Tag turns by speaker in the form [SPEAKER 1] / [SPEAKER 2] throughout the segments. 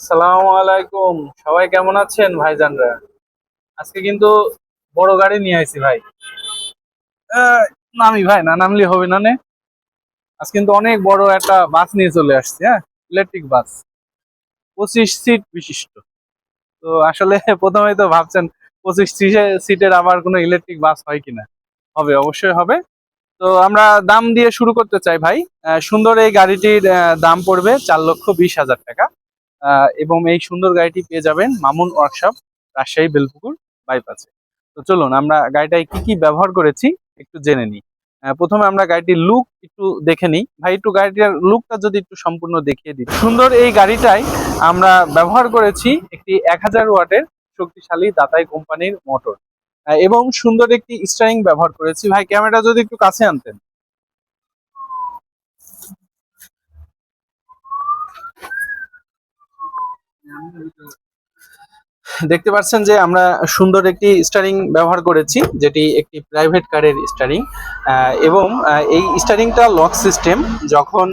[SPEAKER 1] আসসালামু আলাইকুম। সবাই কেমন আছেন ভাইজানরা? আজকে কিন্তু বড় গাড়ি নিয়ে আইছি ভাই। নামি ভাই, না নামলে হবে না নে? আজ কিন্তু অনেক বড় একটা বাস নিয়ে চলে আসছি হ্যাঁ? Electric bus. পঁচিশ সিট বিশিষ্ট। তো আসলে প্রথমেই তো ভাবছেন, পঁচিশ সিটের আবার কোনো ইলেকট্রিক বাস হয় কিনা? হবে, অবশ্যই হবে। তো আমরা দাম দিয়ে শুরু করতে চাই ভাই। সুন্দর এই গাড়িটির দাম পড়বে চার লক্ষ বিশ হাজার টাকা। এবং এই সুন্দর গাড়িটি পেয়ে যাবেন মামুন ওয়ার্কশপ, রাজশাহী বেলপুকুর বাইপাসে। তো চলুন, আমরা গাড়িটায় কি কি ব্যবহার করেছি একটু জেনে নিই। প্রথমে আমরা গাড়িটির লুক একটু দেখে নিই। ভাই, একটু গাড়িটার লুকটা যদি একটু সম্পূর্ণ দেখিয়ে দিই। সুন্দর এই গাড়িটাই আমরা ব্যবহার করেছি একটি এক হাজার ওয়াটের শক্তিশালী দাতাই কোম্পানির মোটর এবং সুন্দর একটি স্টারিং ব্যবহার করেছি। ভাই ক্যামেরা যদি একটু কাছে আনতেন। দেখতে পাচ্ছেন যে আমরা সুন্দর একটি স্টারিং ব্যবহার করেছি, যেটি একটি প্রাইভেট কারের স্টারিং এবং এই স্টারিংটা লক সিস্টেম যখন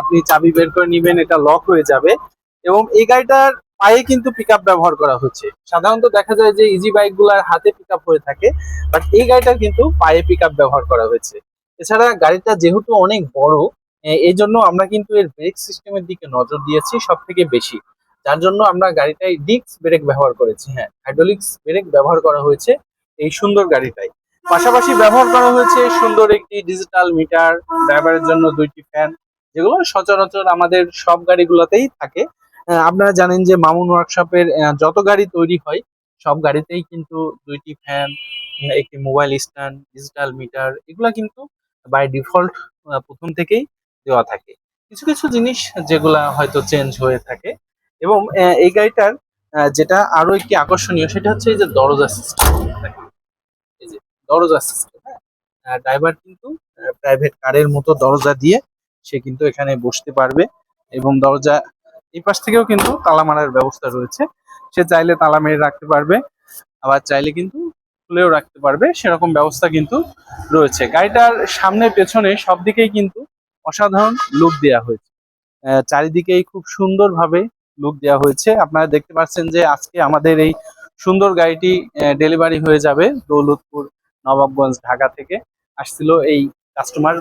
[SPEAKER 1] আপনি চাবি বের করে নেবেন, এটা লক হয়ে যাবে, এবং এই গাড়িটার পায়ে কিন্তু পিকআপ ব্যবহার করা হচ্ছে। সাধারণত দেখা যায় যে ইজি বাইকগুলার হাতে পিকআপ হয়ে থাকে বাট এই গাড়িটার কিন্তু পায়ে পিকআপ ব্যবহার করা হয়েছে। এছাড়া গাড়িটা যেহেতু অনেক বড় এই জন্য আমরা কিন্তু এর ব্রেক সিস্টেমের দিকে নজর দিয়েছি সব থেকে বেশি। যার জন্য আমরা গাড়িটায় ডিস্ক ব্রেক ব্যবহার করেছি হ্যাঁ হাইড্রোলিক্স ব্রেক ব্যবহার করা হয়েছে এই সুন্দর গাড়িটায় পাশাপাশি ব্যবহার করা হয়েছে সুন্দর একটি ডিজিটাল মিটার ড্রাইভারের জন্য দুইটি ফ্যান যেগুলো সচরাচর আমাদের সব গাড়িগুলোতেই থাকে। আপনারা জানেন যে মামুন ওয়ার্কশপের যত গাড়ি তৈরি হয়, সব গাড়িতেই কিন্তু দুইটি ফ্যান একটি মোবাইল স্ট্যান্ড ডিজিটাল মিটার এগুলা কিন্তু বাই ডিফল্ট প্রথম থেকেই দেওয়া থাকে। কিছু কিছু জিনিস যেগুলা হয়তো চেঞ্জ হয়ে থাকে। এবং এই গাড়িটার যেটা আরও একটি আকর্ষণীয় সেটা হচ্ছে এই যে দরজা সিস্টেম এই যে দরজা সিস্টেম হ্যাঁ? ড্রাইভার কিন্তু প্রাইভেট কারের মতো দরজা দিয়ে সে কিন্তু এখানে বসতে পারবে এবং দরজা এই পাশ থেকেও কিন্তু তালা মারার ব্যবস্থা রয়েছে। সে চাইলে তালা মেরে রাখতে পারবে, আবার চাইলে কিন্তু খুলেও রাখতে পারবে, সেরকম ব্যবস্থা কিন্তু রয়েছে। গাড়িটার সামনে পেছনে সব দিকেই কিন্তু অসাধারণ লুক দেওয়া হয়েছে। চারিদিকেই খুব সুন্দরভাবে লুক দেওয়া হয়েছে। আপনারা দেখতে পাচ্ছেন যে আজকে আমাদের এই সুন্দর গাড়িটি ডেলিভারি হয়ে যাবে দৌলতপুর, নবাবগঞ্জ, ঢাকা থেকে। আসছিল এই কাস্টমার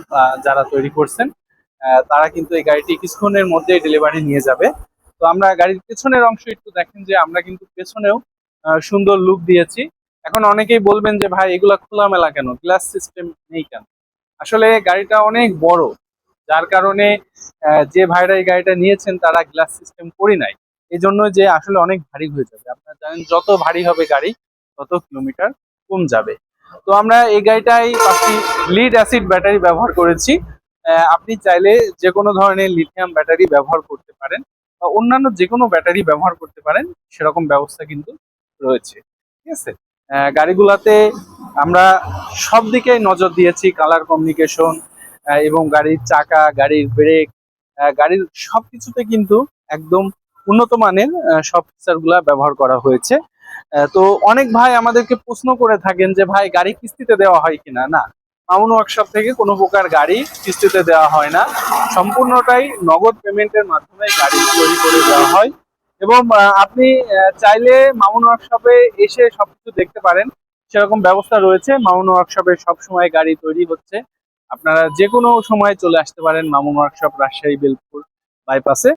[SPEAKER 1] যারা তৈরি করছেন। তারা কিন্তু এই গাড়িটি কিছুক্ষণের মধ্যে ডেলিভারি নিয়ে যাবে। তো আমরা গাড়ির পেছনের অংশ একটু দেখেন যে আমরা কিন্তু পেছনেও সুন্দর লুক দিয়েছি। এখন অনেকেই বলবেন যে, ভাই, এগুলা খোলামেলা কেন? গ্লাস সিস্টেম নেই কেন? আসলে গাড়িটা অনেক বড়। যার কারণে যে ভাইরা এই গাড়িটা নিয়েছেন তারা গ্লাস সিস্টেম করি নাই। এই জন্য যে আসলে অনেক ভারী হয়ে যাবে। আপনারা জানেন যত ভারী হবে গাড়ি, তত কিলোমিটার কম যাবে। তো আমরা এই গাড়িটাই পাঁচটি লিড অ্যাসিড ব্যাটারি ব্যবহার করেছি। আপনি চাইলে যে কোনো ধরনের লিথিয়াম ব্যাটারি ব্যবহার করতে পারেন বা অন্যান্য যে কোনো ব্যাটারি ব্যবহার করতে পারেন, সেরকম ব্যবস্থা কিন্তু রয়েছে। ঠিক আছে? গাড়িগুলাতে আমরা সব দিকে নজর দিয়েছি কালার কমিউনিকেশন এবং গাড়ির চাকা, গাড়ির ব্রেক গাড়ির সবকিছুতে কিন্তু একদম উন্নত মানের সব ফিচারগুলা ব্যবহার করা হয়েছে। তো অনেক ভাই আমাদেরকে প্রশ্ন করে থাকেন যে, ভাই, গাড়ি কিস্তিতে দেওয়া হয় কিনা? না, মামুন ওয়ার্কশপ থেকে কোনো প্রকার গাড়ি কিস্তিতে দেওয়া হয় না। সম্পূর্ণটাই নগদ পেমেন্টের মাধ্যমে গাড়ি তৈরি করে দেওয়া হয়। এবং আপনি চাইলে মামুন ওয়ার্কশপে এসে সবকিছু দেখতে পারেন। সেরকম ব্যবস্থা রয়েছে। মামুন ওয়ার্কশপে সবসময় গাড়ি তৈরি হচ্ছে। আপনারা যে কোনো সময় চলে আসতে পারেন মামু ওয়ার্কশপ রাজশাহী বেলপুর বাইপাসে